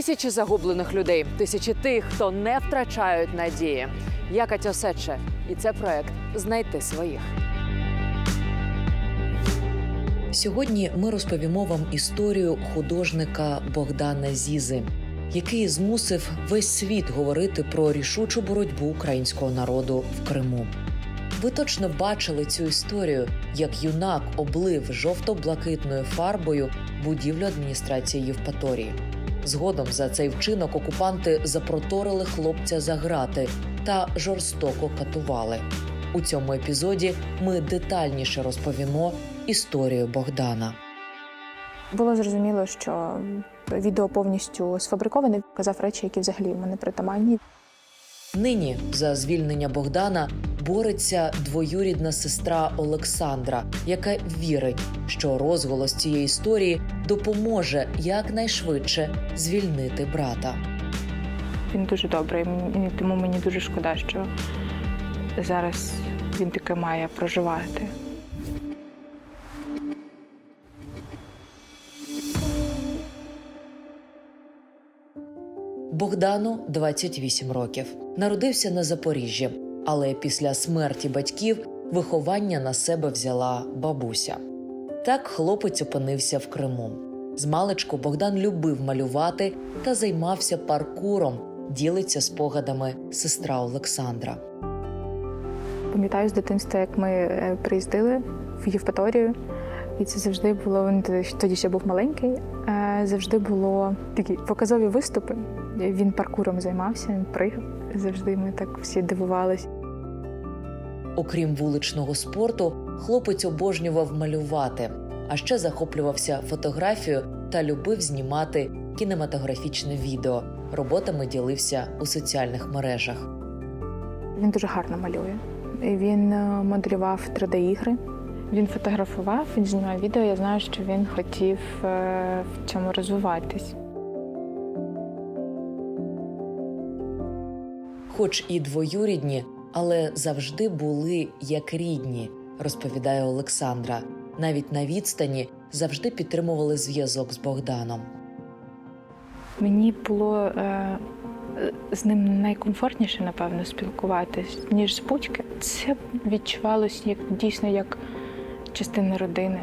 Тисячі загублених людей, тисячі тих, хто не втрачають надії. Я Катя Сече, і це проект Знайти своїх. Сьогодні ми розповімо вам історію художника Богдана Зізи, який змусив весь світ говорити про рішучу боротьбу українського народу в Криму. Ви точно бачили цю історію, як юнак облив жовто-блакитною фарбою будівлю адміністрації Євпаторії. Згодом за цей вчинок окупанти запроторили хлопця за грати та жорстоко катували. У цьому епізоді ми детальніше розповімо історію Богдана. Було зрозуміло, що відео повністю сфабриковане, казав речі, які взагалі йому не притаманні. Нині за звільнення Богдана бореться двоюрідна сестра Олександра, яка вірить, що розголос цієї історії допоможе якнайшвидше звільнити брата. Він дуже добрий, тому мені дуже шкода, що зараз він таке має проживати. Богдану 28 років. Народився на Запоріжжі, але після смерті батьків виховання на себе взяла бабуся. Так хлопець опинився в Криму. Змалечку Богдан любив малювати та займався паркуром, ділиться спогадами сестра Олександра. Пам'ятаю з дитинства, як ми е, приїздили в Євпаторію, і це завжди було він тоді- ще був маленький. е, Завжди було такі показові виступи. Він паркуром займався, він пригав. Завжди ми так всі дивувалися. Окрім вуличного спорту, хлопець обожнював малювати, а ще захоплювався фотографією та любив знімати кінематографічне відео. Роботами ділився у соціальних мережах. Він дуже гарно малює. Він е, моделював 3D-ігри. Він фотографував, він знімав відео. Я знаю, що він хотів е, в цьому розвиватись. Хоч і двоюрідні, але завжди були як рідні, розповідає Олександра. Навіть на відстані завжди підтримували зв'язок з Богданом. Мені було е, з ним найкомфортніше, напевно, спілкуватись, ніж з будь-ким. Це відчувалось як дійсно як частина родини.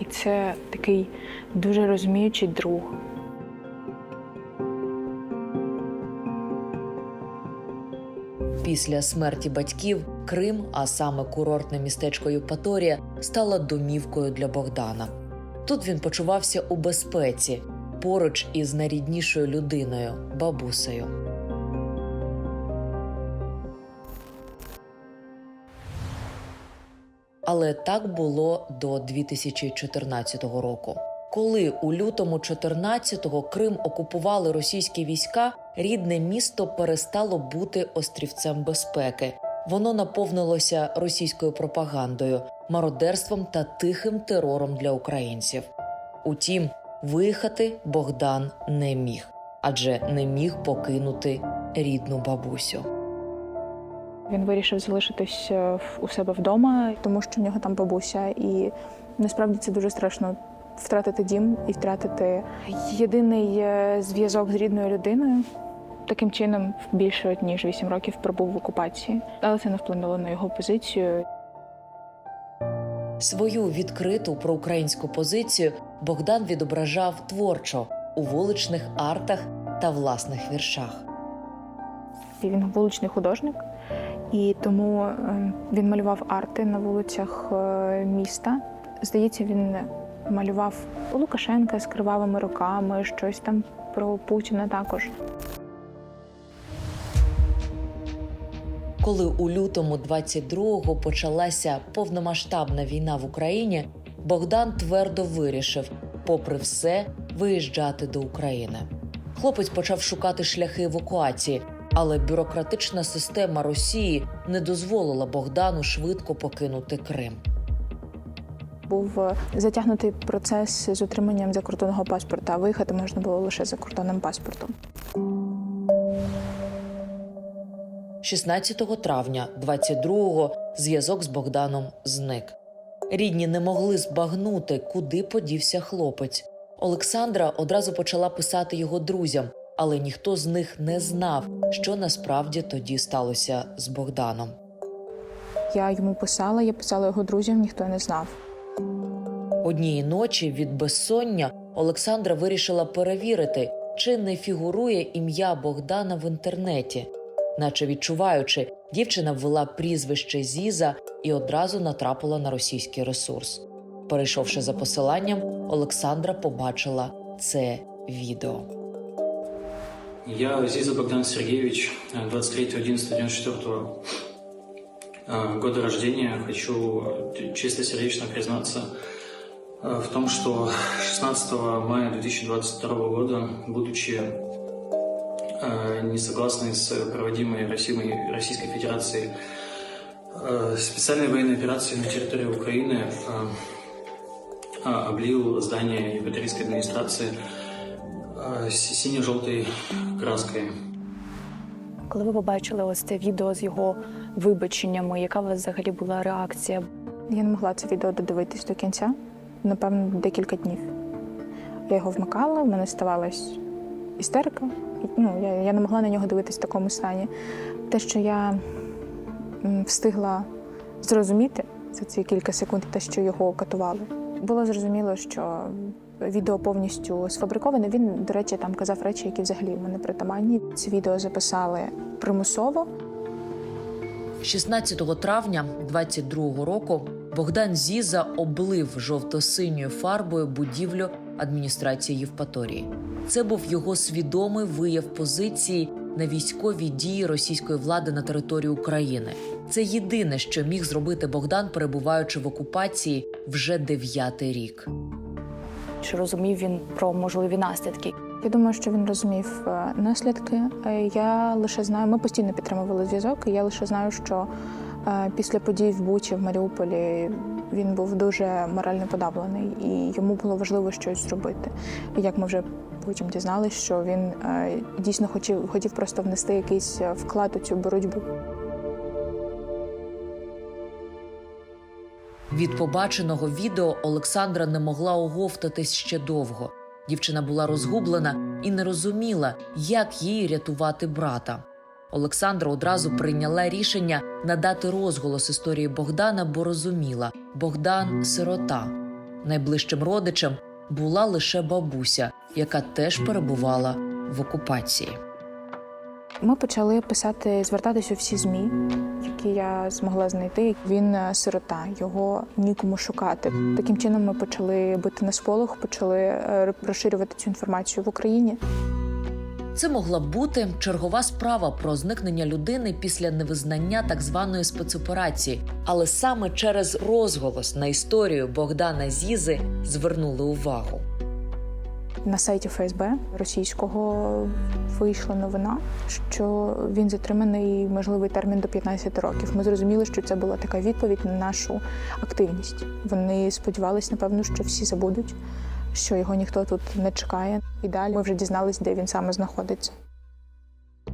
І це такий дуже розуміючий друг. Після смерті батьків Крим, а саме курортне містечко Євпаторія, стала домівкою для Богдана. Тут він почувався у безпеці поруч із найріднішою людиною бабусею. Але так було до 2014 року. Коли у лютому 14-го Крим окупували російські війська, рідне місто перестало бути острівцем безпеки. Воно наповнилося російською пропагандою, мародерством та тихим терором для українців. Утім, виїхати Богдан не міг, адже не міг покинути рідну бабусю. Він вирішив залишитись е, у себе вдома, тому що в нього там бабуся. І насправді це дуже страшно втратити дім і втратити єдиний е, зв'язок з рідною людиною. Таким чином, більше ніж 8 років пробув в окупації, але це не вплинуло на його позицію. Свою відкриту проукраїнську позицію Богдан відображав творчо у вуличних артах та власних віршах. Він вуличний художник, і тому е, він малював арти на вулицях е, міста. Здається, він малював Лукашенка з кривавими руками, щось там про Путіна також. Коли у лютому 22-го почалася повномасштабна війна в Україні, Богдан твердо вирішив, попри все, виїжджати до України. Хлопець почав шукати шляхи евакуації, але бюрократична система Росії не дозволила Богдану швидко покинути Крим. Був е, затягнутий процес з отриманням закордонного паспорта, а виїхати можна було лише за кордонним паспортом. 16 травня 22-го зв'язок з Богданом зник. Рідні не могли збагнути, куди подівся хлопець. Олександра одразу почала писати його друзям, але ніхто з них не знав, що насправді тоді сталося з Богданом. Я йому писала, я писала його друзям, ніхто не знав. Однієї ночі від безсоння Олександра вирішила перевірити, чи не фігурує ім'я Богдана в інтернеті. Наче відчуваючи, дівчина ввела прізвище Зіза і одразу натрапила на російський ресурс. Перейшовши за посиланням, Олександра побачила це відео. Я Зиза Богдан Сергеевич, э, 23.11.94 э, года рождения. Хочу э, чистосердечно признаться э, в том, что 16 мая 2022 года, будучи э, не согласной с проводимой Россией- Российской Федерацией э, специальной военной операцией на территории Украины, э, э, облил здание Екатеринской администрации э, с- сине-желтой краской. Коли ви побачили ось це відео з його вибаченнями, яка у вас взагалі була реакція? Я не могла це відео додивитись до кінця, напевно, декілька днів. Я його вмикала, в мене ставалась істерика. Ну, я, я не могла на нього дивитись в такому стані. Те, що я встигла зрозуміти за ці кілька секунд, те, що його катували. Було зрозуміло, що відео повністю сфабриковане. Він, до речі, там казав речі, які взагалі йому не притаманні. Це відео записали примусово. 16 травня 22 року Богдан Зіза облив жовто-синьою фарбою будівлю адміністрації Євпаторії. Це був його свідомий вияв позиції на військові дії російської влади на території України. Це єдине, що міг зробити Богдан, перебуваючи в окупації вже дев'ятий рік. Чи розумів він про можливі наслідки? Я думаю, що він розумів е, наслідки. Е, Я лише знаю, ми постійно підтримували зв'язок. і Я лише знаю, що після подій в Бучі в Маріуполі він був дуже морально подавлений, і йому було важливо щось зробити. Як ми вже потім дізналися, що він е, дійсно хотів, хотів просто внести якийсь е, вклад у цю боротьбу. Від побаченого відео Олександра не могла оговтатись ще довго. Дівчина була розгублена і не розуміла, як їй рятувати брата. Олександра одразу прийняла рішення надати розголос історії Богдана, бо розуміла Богдан сирота. Найближчим родичем була лише бабуся, яка теж перебувала в окупації. Ми почали писати, звертатись у всі змі, які я змогла знайти. Він е, сирота, його нікому шукати. Таким чином ми почали бити на сполох, почали е, розширювати цю інформацію в Україні. Це могла бути чергова справа про зникнення людини після невизнання так званої спецоперації, але саме через розголос на історію Богдана Зізи звернули увагу. На сайті ФСБ російського вийшла новина, що він затриманий можливий термін до 15 років. Ми зрозуміли, що це була така відповідь на нашу активність. Вони сподівалися, напевно, що всі забудуть, що його ніхто тут не чекає. І далі ми вже дізналися, де він саме знаходиться.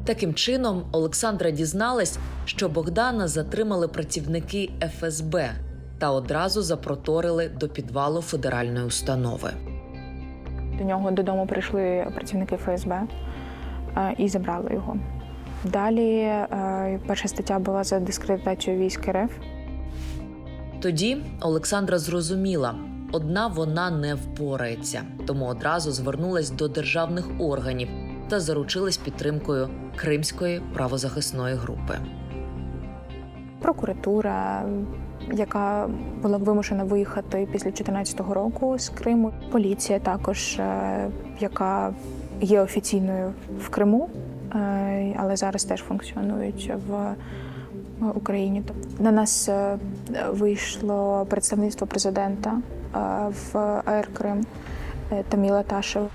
Таким чином, Олександра дізналась, що Богдана затримали працівники ФСБ та одразу запроторили до підвалу федеральної установи. До нього додому прийшли працівники ФСБ е, і забрали його. Далі е, перша стаття була за дискредитацію військ РФ. Тоді Олександра зрозуміла, одна вона не впорається, тому одразу звернулась до державних органів та заручилась підтримкою Кримської правозахисної групи. Прокуратура, яка була вимушена виїхати після 2014 року з Криму. Поліція також, е, яка є офіційною в Криму, е, але зараз теж функціонують в Україні. На нас е, вийшло представництво президента в АР Крим Таміла Ташева.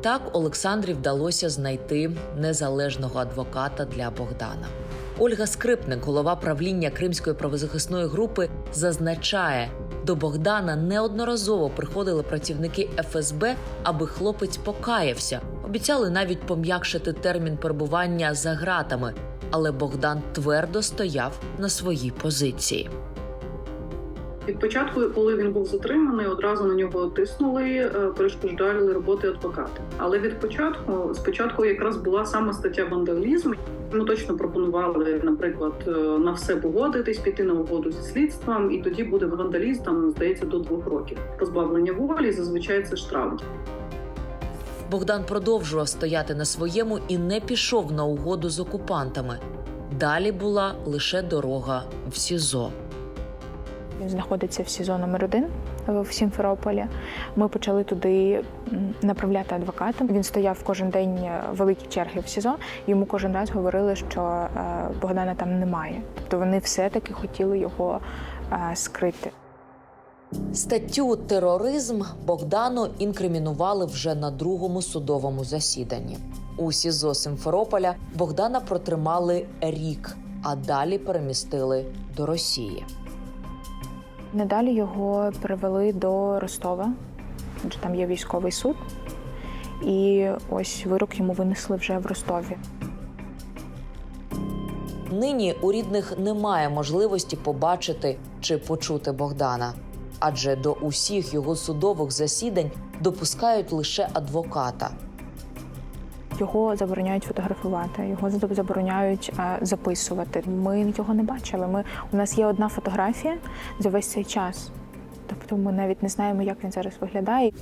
Так Олександрі вдалося знайти незалежного адвоката для Богдана. Ольга Скрипник, голова правління Кримської правозахисної групи, зазначає, до Богдана неодноразово приходили працівники ФСБ, аби хлопець покаявся. Обіцяли навіть пом'якшити термін перебування за ґратами, але Богдан твердо стояв на своїй позиції. Від початку, коли він був затриманий, одразу на нього тиснули, е, перешкоджали роботи адвоката. Але від початку, спочатку, якраз була саме стаття вандалізм. Йому точно пропонували, наприклад, е, на все погодитись, піти на угоду зі слідством, і тоді буде вандалізм, там, здається, до двох років. Позбавлення волі зазвичай це штраф. Богдан продовжував стояти на своєму і не пішов на угоду з окупантами. Далі була лише дорога в СІЗО. Він знаходиться в СІЗО номер 1 в Сімферополі. Ми почали туди направляти адвоката. Він стояв кожен день е, великі черги в СІЗО. Йому кожен раз говорили, що е, Богдана там немає. Тобто вони все-таки хотіли його е, скрити. Статтю тероризм Богдану інкримінували вже на другому судовому засіданні. У СІЗО Симферополя Богдана протримали рік, а далі перемістили до Росії. Надалі його перевели до Ростова, адже там є військовий суд. І ось вирок йому винесли вже в Ростові. Нині у рідних немає можливості побачити чи почути Богдана, адже до усіх його судових засідань допускають лише адвоката. Його забороняють фотографувати, його забороняють е, записувати. Ми його не бачили. Ми у нас є одна фотографія за весь цей час. Тобто ми навіть не знаємо, як він зараз виглядає.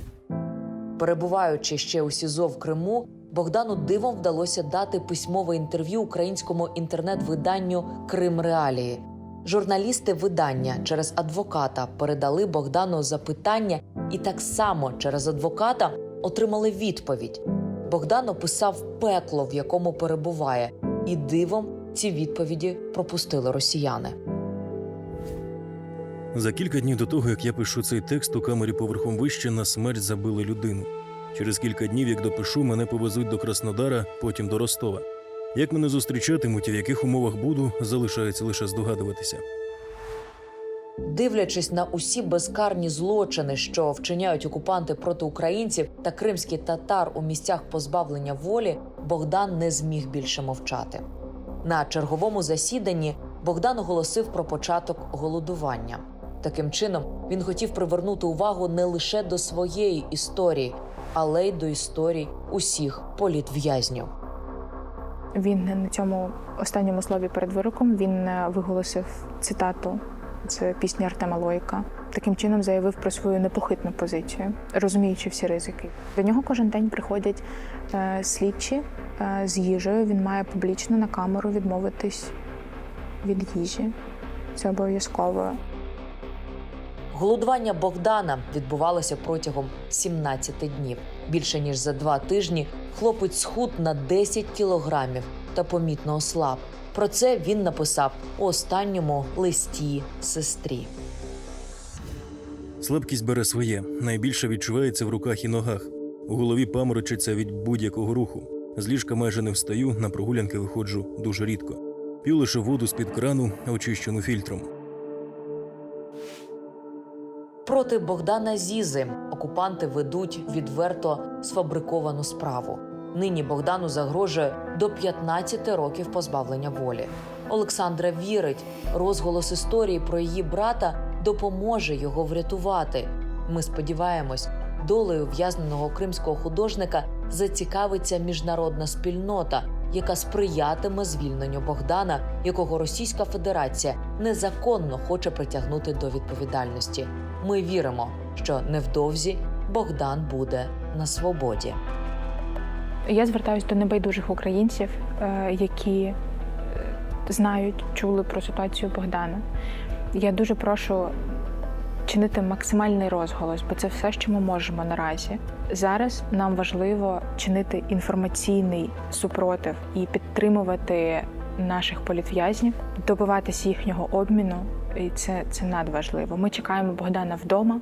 Перебуваючи ще у СІЗО в Криму, Богдану дивом вдалося дати письмове інтерв'ю українському інтернет-виданню Крим Реалії. Журналісти видання через адвоката передали Богдану запитання і так само через адвоката отримали відповідь. Богдан описав пекло, в якому перебуває, і дивом ці відповіді пропустили росіяни. За кілька днів до того, як я пишу цей текст, у камері поверхом вище на смерть забили людину. Через кілька днів, як допишу, мене повезуть до Краснодара, потім до Ростова. Як мене зустрічатимуть і в яких умовах буду, залишається лише здогадуватися. Дивлячись на усі безкарні злочини, що вчиняють окупанти проти українців та кримських татар у місцях позбавлення волі, Богдан не зміг більше мовчати. На черговому засіданні Богдан оголосив про початок голодування. Таким чином він хотів привернути увагу не лише до своєї історії, але й до історій усіх політв'язнів. Він на цьому останньому слові перед вироком він е, виголосив цитату з пісні Артема Лойка. Таким чином заявив про свою непохитну позицію, розуміючи всі ризики. До нього кожен день приходять е, слідчі е, з їжею. Він має публічно на камеру відмовитись від їжі. Це обов'язково. Голодування Богдана відбувалося протягом 17 днів. Більше ніж за два тижні хлопець схуд на 10 кілограмів та помітно ослаб. Про це він написав у останньому листі сестрі. Слабкість бере своє. Найбільше відчувається в руках і ногах. У голові паморочиться від будь-якого руху. З ліжка майже не встаю, на прогулянки виходжу дуже рідко. П'ю лише воду з-під крану, очищену фільтром. Проти Богдана Зізи окупанти ведуть відверто сфабриковану справу. Нині Богдану загрожує до 15 років позбавлення волі. Олександра вірить, розголос історії про її брата допоможе його врятувати. Ми сподіваємось, долею в'язненого кримського художника зацікавиться міжнародна спільнота, яка сприятиме звільненню Богдана, якого Російська Федерація незаконно хоче притягнути до відповідальності. Ми віримо, що невдовзі Богдан буде на свободі. Я звертаюся до небайдужих українців, е, які е, знають, чули про ситуацію Богдана. Я дуже прошу чинити максимальний розголос, бо це все, що ми можемо наразі. Зараз нам важливо чинити інформаційний супротив і підтримувати наших політв'язнів, добиватися їхнього обміну. І це, це надважливо. Ми чекаємо Богдана вдома.